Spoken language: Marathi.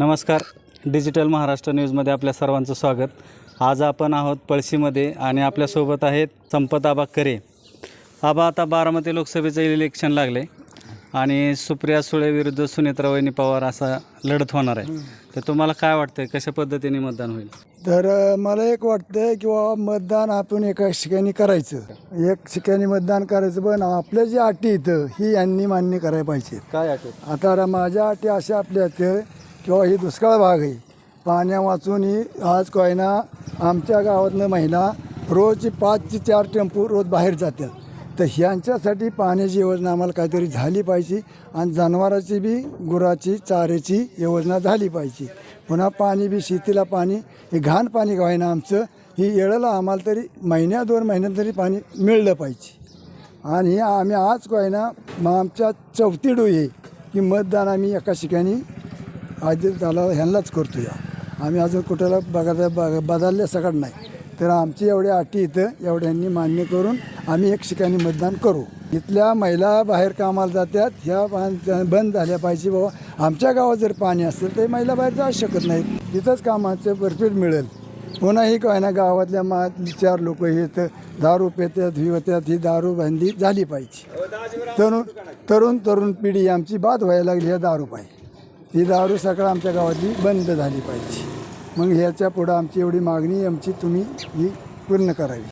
नमस्कार. डिजिटल महाराष्ट्र न्यूजमध्ये आपल्या सर्वांचं स्वागत. आज आपण आहोत पळशीमध्ये आणि आपल्यासोबत आहेत संपत आबा करे आबा आता बारामती लोकसभेचं इलेक्शन लागले आणि सुप्रिया सुळे विरुद्ध सुनेत्रा वहिनी पवार असा लढत होणार आहे. तर तुम्हाला काय वाटतंय कशा पद्धतीने मतदान होईल? तर मला एक वाटतं की बाबा मतदान आपण एका ठिकाणी करायचं. एक ठिकाणी मतदान करायचं पण आपल्या जी अटी इथं ही यांनी मान्य करायला पाहिजे काय आठवत आता माझ्या अटी अशा आपल्या आहेत किंवा ही दुष्काळ भाग आहे. पाण्या वाचून ही आज कोयना आमच्या गावातनं महिला रोजची पाच ते चार टेम्पो रोज बाहेर जातात. तर ह्यांच्यासाठी पाण्याची योजना आम्हाला काहीतरी झाली पाहिजे आणि जनावराची बी गुराची चाऱ्याची योजना झाली पाहिजे. पुन्हा पाणी बी शेतीला पाणी हे घाण पाणी काय ना आमचं ही येळेला आम्हाला तरी महिन्या दोन महिन्यात तरी पाणी मिळलं पाहिजे. आणि आम्ही आज काय ना मग आमच्या चौथी डोई आहे की मतदान आम्ही एका ठिकाणी आधी त्याला ह्यांनाच करतो या आम्ही अजून कुठेला बघा बघ बदलल्या सगळं नाही. तर आमची एवढ्या अटी इथं एवढ्यांनी मान्य करून आम्ही एक ठिकाणी मतदान करू. इथल्या महिला बाहेर कामाला जातात ह्या बंद झाल्या पाहिजे बाबा. आमच्या गावात जर पाणी असेल तर महिला बाहेर जाऊ शकत नाहीत. तिथंच कामाचं भरपूर मिळेल. पुन्हाही काय ना गावातल्या मा चार लोक येत दारू पेतात ही होत्यात ही दारू बंदी झाली पाहिजे. तरुण तरुण तरुण पिढी आमची बाद व्हायला लागली ह्या दारू पाहिजे. ही दारू सगळं आमच्या गावातली बंद झाली पाहिजे. मग ह्याच्या पुढं आमची एवढी मागणी आमची तुम्ही ही पूर्ण करावी.